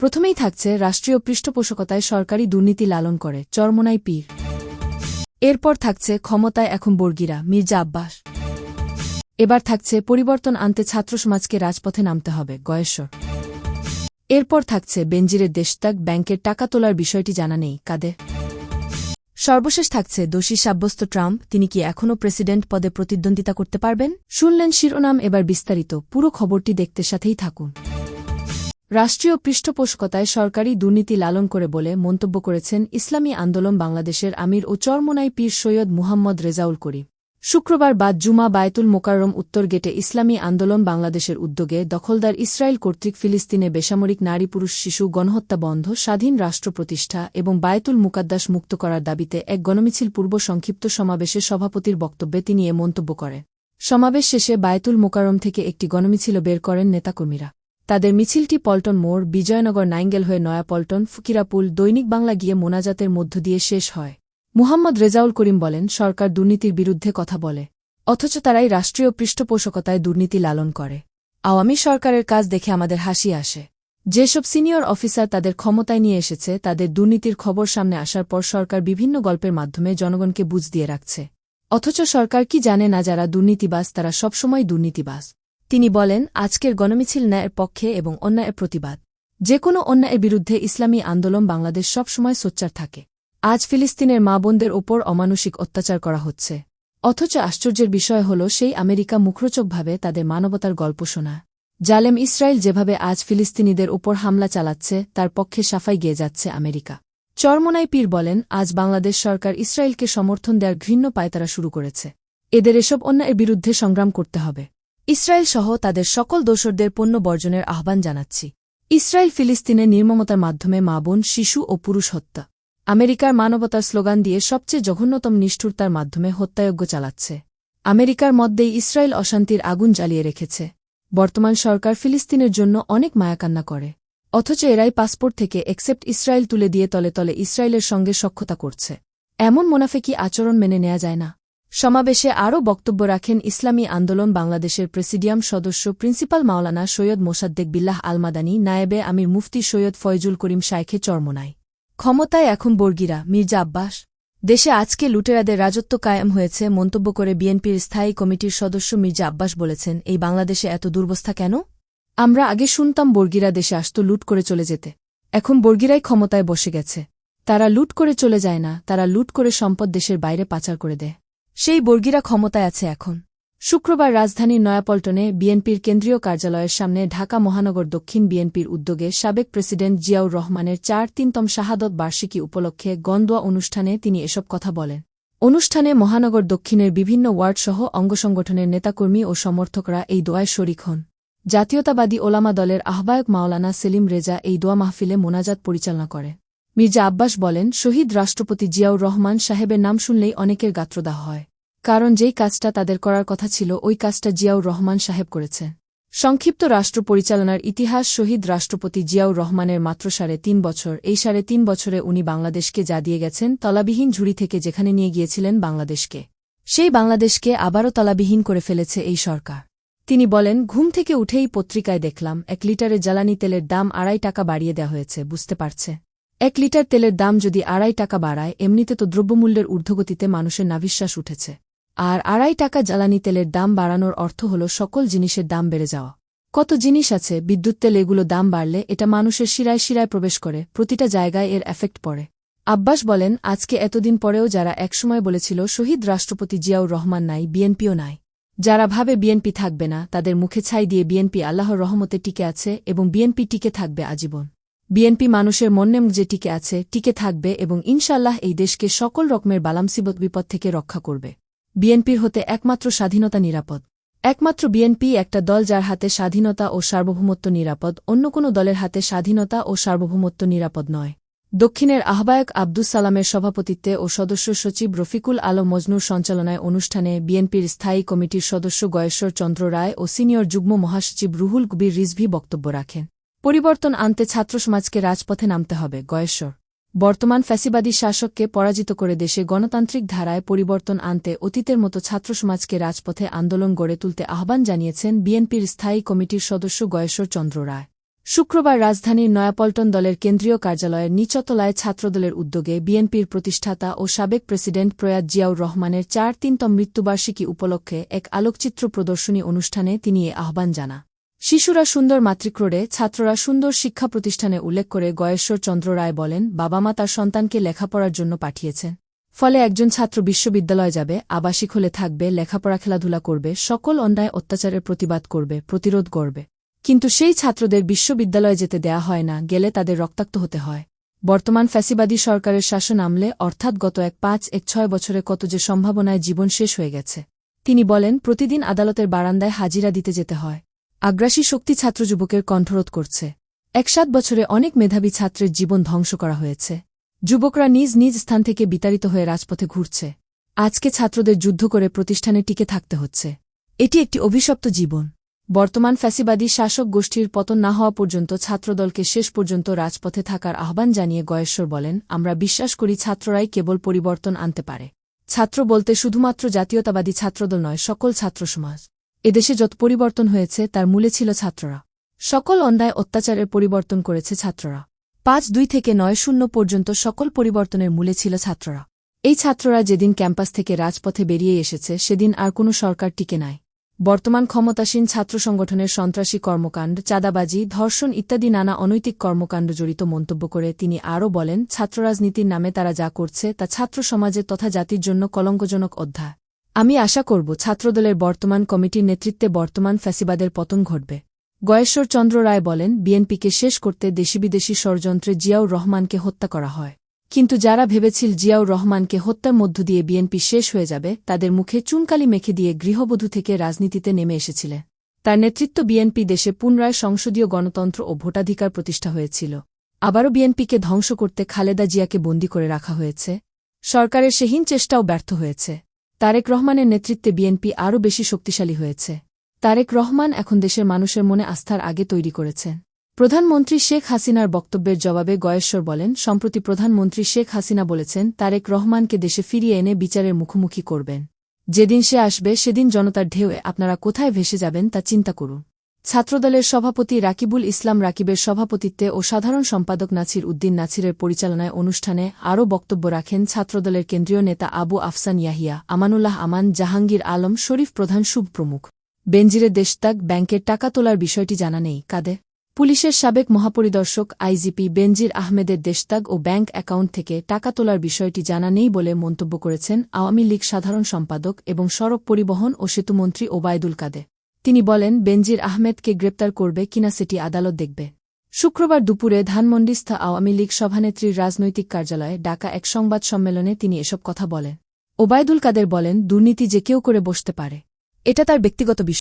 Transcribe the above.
প্রথমেই থাকছে রাষ্ট্রীয় পৃষ্ঠপোষকতায় সরকারি দুর্নীতি লালন করে, চরমোনাই পীর। এরপর থাকছে ক্ষমতায় এখন বর্গিরা, মির্জা আব্বাস। এবার থাকছে পরিবর্তন আনতে ছাত্রসমাজকে রাজপথে নামতে হবে, গয়েশ্বর। এরপর থাকছে বেঞ্জিরের দেশত্যাগ, ব্যাংকের টাকা তোলার বিষয়টি জানা নেই, কাদের? সর্বশেষ থাকছে দোষী সাব্যস্ত ট্রাম্প, তিনি কি এখনও প্রেসিডেন্ট পদে প্রতিদ্বন্দ্বিতা করতে পারবেন? শুনলেন শিরোনাম এবার বিস্তারিত, পুরো খবরটি দেখতে সাথেই থাকুন। রাষ্ট্রীয় পৃষ্ঠপোষকতায় সরকারি দুর্নীতি লালন করে বলে মন্তব্য করেছেন ইসলামী আন্দোলন বাংলাদেশের আমির ও চরমোনাই পীর সৈয়দ মুহাম্মদ রেজাউল করিম। শুক্রবার বাদ জুমা বায়তুল মোকাররম উত্তর গেটে ইসলামী আন্দোলন বাংলাদেশের উদ্যোগে দখলদার ইসরায়েল কর্তৃক ফিলিস্তিনে বেসামরিক নারী পুরুষ শিশু গণহত্যা বন্ধ, স্বাধীন রাষ্ট্র প্রতিষ্ঠা এবং বায়তুল মুকাদ্দাস মুক্ত করার দাবিতে এক গণমিছিল পূর্ব সংক্ষিপ্ত সমাবেশে সভাপতির বক্তব্যে তিনি এ মন্তব্য করেন। সমাবেশ শেষে বায়তুল মোকাররম থেকে একটি গণমিছিল বের করেন নেতাকর্মীরা। তাদের মিছিলটি পল্টন মোড়, বিজয়নগর নাইঙ্গেল হয়ে নয়াপল্টন ফুকিরাপুল, দৈনিক বাংলা গিয়ে মোনাজাতের মধ্য দিয়ে শেষ হয়। মুহাম্মদ রেজাউল করিম বলেন, সরকার দুর্নীতির বিরুদ্ধে কথা বলে, অথচ তারাই রাষ্ট্রীয় পৃষ্ঠপোষকতায় দুর্নীতি লালন করে। আওয়ামী সরকারের কাজ দেখে আমাদের হাসি আসে। যেসব সিনিয়র অফিসার তাদের ক্ষমতায় নিয়ে এসেছে, তাদের দুর্নীতির খবর সামনে আসার পর সরকার বিভিন্ন গল্পের মাধ্যমে জনগণকে বুঝ দিয়ে রাখছে। অথচ সরকার কি জানে না যারা দুর্নীতিবাস তারা সবসময় দুর্নীতিবাজ। তিনি বলেন, আজকের গণমিছিল ন্যায়ের পক্ষে এবং অন্যায়ের প্রতিবাদ। যে কোনো অন্যায়ের বিরুদ্ধে ইসলামী আন্দোলন বাংলাদেশ সবসময় সোচ্চার থাকে। আজ ফিলিস্তিনের মা বোনদের ওপর অমানসিক অত্যাচার করা হচ্ছে। অথচ আশ্চর্যের বিষয় হল, সেই আমেরিকা মুখরোচকভাবে তাদের মানবতার গল্প শোনা। জালেম ইসরায়েল যেভাবে আজ ফিলিস্তিনিদের ওপর হামলা চালাচ্ছে, তার পক্ষে সাফাই গিয়ে যাচ্ছে আমেরিকা। চরমোনাই পীর বলেন, আজ বাংলাদেশ সরকার ইসরায়েলকে সমর্থন দেওয়ার ঘৃণ্য পায়তারা শুরু করেছে। এদের এসব অন্যায়ের বিরুদ্ধে সংগ্রাম করতে হবে। ইসরায়েল সহ তাদের সকল দোসরদের পণ্য বর্জনের আহ্বান জানাচ্ছি। ইসরায়েল ফিলিস্তিনে নির্মমতার মাধ্যমে মা বোন, শিশু ও পুরুষ হত্যা। আমেরিকার মানবতার স্লোগান দিয়ে সবচেয়ে জঘন্যতম নিষ্ঠুরতার মাধ্যমে হত্যাযজ্ঞ চালাচ্ছে। আমেরিকার মধ্যেই ইসরায়েল অশান্তির আগুন জ্বালিয়ে রেখেছে। বর্তমান সরকার ফিলিস্তিনের জন্য অনেক মায়াকান্না করে। অথচ এরাই পাসপোর্ট থেকে এক্সেপ্ট ইসরায়েল তুলে দিয়ে তলে তলে ইসরায়েলের সঙ্গে সক্ষতা করছে। এমন মোনাফেকি আচরণ মেনে নেওয়া যায় না। সমাবেশে আরও বক্তব্য রাখেন ইসলামী আন্দোলন বাংলাদেশের প্রেসিডিয়াম সদস্য প্রিন্সিপাল মাওলানা সৈয়দ মোসাদ্দেক বিল্লাহ আলমাদানি, নায়েবে আমির মুফতি সৈয়দ ফয়জুল করিম শাইখে চরমোনাই ক্ষমতায় এখন বর্গিরা, মির্জা আব্বাস। দেশে আজকে লুটেরাদের রাজত্ব কায়েম হয়েছে, মন্তব্য করে বিএনপির স্থায়ী কমিটির সদস্য মির্জা আব্বাস বলেছেন, এই বাংলাদেশে এত দুর্বস্থা কেন? আমরা আগে শুনতাম বর্গিরা দেশে আসত লুট করে চলে যেতে। এখন বর্গিরাই ক্ষমতায় বসে গেছে। তারা লুট করে চলে যায় না, তারা লুট করে সম্পদ দেশের বাইরে পাচার করে দেয়। সেই বর্গিরা ক্ষমতায় আছে এখন। শুক্রবার রাজধানীর নয়াপল্টনে বিএনপির কেন্দ্রীয় কার্যালয়ের সামনে ঢাকা মহানগর দক্ষিণ বিএনপির উদ্যোগে সাবেক প্রেসিডেন্ট জিয়াউর রহমানের চার তিনতম শাহাদত বার্ষিকী উপলক্ষে গন্দোয়া অনুষ্ঠানে তিনি এসব কথা বলেন। অনুষ্ঠানে মহানগর দক্ষিণের বিভিন্ন ওয়ার্ডসহ অঙ্গসংগঠনের নেতাকর্মী ও সমর্থকরা এই দোয়ায় শরিক হন। জাতীয়তাবাদী ওলামা দলের আহ্বায়ক মাওলানা সেলিম রেজা এই দোয়া মাহফিলে মোনাজাত পরিচালনা করে। মির্জা আব্বাস বলেন, শহীদ রাষ্ট্রপতি জিয়াউর রহমান সাহেবের নাম শুনলেই অনেকের গাত্রদাহ হয়। কারণ যেই কাজটা তাদের করার কথা ছিল, ওই কাজটা জিয়াউর রহমান সাহেব করেছে। সংক্ষিপ্ত রাষ্ট্র পরিচালনার ইতিহাস শহীদ রাষ্ট্রপতি জিয়াউর রহমানের মাত্র সাড়ে তিন বছর। এই সাড়ে তিন বছরে উনি বাংলাদেশকে যা দিয়ে গেছেন, তলাবিহীন ঝুড়ি থেকে যেখানে নিয়ে গিয়েছিলেন বাংলাদেশকে, সেই বাংলাদেশকে আবারও তলাবিহীন করে ফেলেছে এই সরকার। তিনি বলেন, ঘুম থেকে উঠেই পত্রিকায় দেখলাম, এক লিটারে জ্বালানি তেলের দাম আড়াই টাকা বাড়িয়ে দেওয়া হয়েছে, বুঝতে পারছে। এক লিটার তেলের দাম যদি আড়াই টাকা বাড়ায়, এমনিতে তো দ্রব্যমূল্যের ঊর্ধ্বগতিতে মানুষের নাভিশ্বাস উঠেছে। আর আড়াই টাকা জ্বালানি তেলের দাম বাড়ানোর অর্থ হল সকল জিনিসের দাম বেড়ে যাওয়া। কত জিনিস আছে বিদ্যুৎ তেল এগুলো দাম বাড়লে এটা মানুষের শিরায় শিরায় প্রবেশ করে, প্রতিটা জায়গায় এর এফেক্ট পড়ে। আব্বাস বলেন, আজকে এতদিন পরেও যারা একসময় বলেছিল, শহীদ রাষ্ট্রপতি জিয়াউর রহমান নাই, বিএনপিও নাই। যারা ভাবে বিএনপি থাকবে না, তাদের মুখে ছাই দিয়ে বিএনপি আল্লাহর রহমতে টিকে আছে এবং বিএনপি টিকে থাকবে আজীবন। বিএনপি মানুষের মন্যেম যে টিকে আছে, টিকে থাকবে এবং ইনশাল্লাহ এই দেশকে সকল রকমের বালামসিবত বিপদ থেকে রক্ষা করবে। বিএনপির হতে একমাত্র স্বাধীনতা নিরাপদ। একমাত্র বিএনপি একটা দল যার হাতে স্বাধীনতা ও সার্বভৌমত্ব নিরাপদ, অন্য কোনো দলের হাতে স্বাধীনতা ও সার্বভৌমত্ব নিরাপদ নয়। দক্ষিণের আহ্বায়ক আব্দুস সালামের সভাপতিত্বে ও সদস্য সচিব রফিকুল আলম মজনুর সঞ্চালনায় অনুষ্ঠানে বিএনপির স্থায়ী কমিটির সদস্য গয়েশ্বর চন্দ্র রায় ও সিনিয়র যুগ্ম মহাসচিব রুহুল কবির রিজভি বক্তব্য রাখেন। পরিবর্তন আনতে ছাত্রসমাজকে রাজপথে নামতে হবে, গয়েশ্বর। বর্তমান ফ্যাসিবাদী শাসককে পরাজিত করে দেশে গণতান্ত্রিক ধারায় পরিবর্তন আনতে অতীতের মতো ছাত্রসমাজকে রাজপথে আন্দোলন গড়ে তুলতে আহ্বান জানিয়েছেন বিএনপির স্থায়ী কমিটির সদস্য গয়েশ্বর চন্দ্র রায়। শুক্রবার রাজধানীর নয়াপল্টন দলের কেন্দ্রীয় কার্যালয়ের নিচতলায় ছাত্রদলের উদ্যোগে বিএনপির প্রতিষ্ঠাতা ও সাবেক প্রেসিডেন্ট প্রয়াত জিয়াউর রহমানের চার তিনতম মৃত্যুবার্ষিকী উপলক্ষে এক আলোকচিত্র প্রদর্শনী অনুষ্ঠানে তিনি এ আহ্বান জানা শিশুরা সুন্দর মাতৃক্রোড়ে, ছাত্ররা সুন্দর শিক্ষা প্রতিষ্ঠানে উল্লেখ করে গয়েশ্বর চন্দ্র রায় বলেন বাবা মা তার সন্তানকে লেখাপড়ার জন্য পাঠিয়েছেন ফলে একজন ছাত্র বিশ্ববিদ্যালয় যাবে, আবাসিক হলে থাকবে, লেখাপড়া, খেলাধুলা করবে, সকল অন্যায় অত্যাচারের প্রতিবাদ করবে, প্রতিরোধ করবে কিন্তু সেই ছাত্রদের বিশ্ববিদ্যালয়ে যেতে দেয়া হয় না, গেলে তাদের রক্তাক্ত হতে হয়। বর্তমান ফ্যাসিবাদী সরকারের শাসন আমলে, অর্থাৎ গত এক পাঁচ, এক ছয় বছরে কত যে সম্ভাবনায় জীবন শেষ হয়ে গেছে। তিনি বলেন, প্রতিদিন আদালতের বারান্দায় হাজিরা দিতে যেতে হয়। আগ্রাসী শক্তি ছাত্র যুবকের কণ্ঠরোধ করছে। এক সাত বছরে অনেক মেধাবী ছাত্রের জীবন ধ্বংস করা হয়েছে। যুবকরা নিজ নিজ স্থান থেকে বিতাড়িত হয়ে রাজপথে ঘুরছে। আজকে ছাত্রদের যুদ্ধ করে প্রতিষ্ঠানে টিকে থাকতে হচ্ছে। এটি একটি অভিশপ্ত জীবন। বর্তমান ফ্যাসিবাদী শাসক গোষ্ঠীর পতন না হওয়া পর্যন্ত ছাত্রদলকে শেষ পর্যন্ত রাজপথে থাকার আহ্বান জানিয়ে গয়েশ্বর বলেন, আমরা বিশ্বাস করি ছাত্ররাই কেবল পরিবর্তন আনতে পারে। ছাত্র বলতে শুধুমাত্র জাতীয়তাবাদী ছাত্রদল নয়, সকল ছাত্র সমাজ। এদেশে যত পরিবর্তন হয়েছে, তার মূলে ছিল ছাত্ররা। সকল অন্যায় অত্যাচারের পরিবর্তন করেছে ছাত্ররা। পাঁচ দুই থেকে নয় শূন্য পর্যন্ত সকল পরিবর্তনের মূলে ছিল ছাত্ররা। এই ছাত্ররা যেদিন ক্যাম্পাস থেকে রাজপথে বেরিয়ে এসেছে, সেদিন আর কোনো সরকার টিকে নাই। বর্তমান ক্ষমতাসীন ছাত্র সংগঠনের সন্ত্রাসী কর্মকাণ্ড, চাঁদাবাজি, ধর্ষণ ইত্যাদি নানা অনৈতিক কর্মকাণ্ড জড়িত মন্তব্য করে তিনি আরও বলেন ছাত্ররাজনীতির নামে তারা যা করছে, তা ছাত্র সমাজের তথা জাতির জন্য কলঙ্কজনক অধ্যায়। আমি আশা করব ছাত্রদলের বর্তমান কমিটির নেতৃত্বে বর্তমান ফ্যাসিবাদের পতন ঘটবে। গয়েশ্বর চন্দ্র রায় বলেন, বিএনপিকে শেষ করতে দেশি-বিদেশি ষড়যন্ত্রে জিয়াউর রহমানকে হত্যা করা হয়। কিন্তু যারা ভেবেছিল জিয়াউর রহমানকে হত্যার মধ্য দিয়ে বিএনপি শেষ হয়ে যাবে, তাদের মুখে চুনকালি মেখে দিয়ে গৃহবধূ থেকে রাজনীতিতে নেমে এসেছিলেন তার নেতৃত্ব বিএনপি দেশে পুনরায় সংসদীয় গণতন্ত্র ও ভোটাধিকার প্রতিষ্ঠা হয়েছিল। আবারও বিএনপিকে ধ্বংস করতে খালেদা জিয়াকে বন্দী করে রাখা হয়েছে। সরকারের সেহীন চেষ্টাও ব্যর্থ হয়েছে। তারেক রহমানের নেতৃত্বে বিএনপি আরও বেশি শক্তিশালী হয়েছে। তারেক রহমান এখন দেশের মানুষের মনে আস্থার আগে তৈরি করেছেন। প্রধানমন্ত্রী শেখ হাসিনার বক্তব্যের জবাবে গয়েশ্বর বলেন, সম্প্রতি প্রধানমন্ত্রী শেখ হাসিনা বলেছেন, তারেক রহমানকে দেশে ফিরিয়ে এনে বিচারের মুখোমুখি করবেন। যেদিন সে আসবে, সেদিন জনতার ঢেউয়ে আপনারা কোথায় ভেসে যাবেন তা চিন্তা করুন। ছাত্রদলের সভাপতি রাকিবুল ইসলাম রাকিবের সভাপতিত্বে ও সাধারণ সম্পাদক নাছির উদ্দিন নাছিরের পরিচালনায় অনুষ্ঠানে আরও বক্তব্য রাখেন ছাত্রদলের কেন্দ্রীয় নেতা আবু আফসান ইয়াহিয়া, আমানুল্লাহ আমান, জাহাঙ্গীর আলম, শরীফ প্রধান শুভ প্রমুখ। বেনজিরে দেশতাক ব্যাংকের টাকা তোলার বিষয়টি জানা নেই কাদে পুলিশের সাবেক মহাপরিদর্শক আইজিপি বেনজির আহমেদের দেশতাগ ও ব্যাংক অ্যাকাউন্ট থেকে টাকা তোলার বিষয়টি জানা নেই বলে মন্তব্য করেছেন আওয়ামী লীগ সাধারণ সম্পাদক এবং সড়ক পরিবহন ও সেতুমন্ত্রী ওবায়দুল কাদে তিনি বলেন, বেনজির আহমেদকে গ্রেপ্তার করবে কিনা সেটি আদালত দেখবে। শুক্রবার দুপুরে ধানমন্ডিস্থ আওয়ামী লীগ সভানেত্রীর রাজনৈতিক কার্যালয়ে ডাকা এক সংবাদ সম্মেলনে তিনি এসব কথা বলেন। ওবায়দুল কাদের বলেন, দুর্নীতি যে কেউ করে বসতে পারে। এটা তার ব্যক্তিগত বিষয়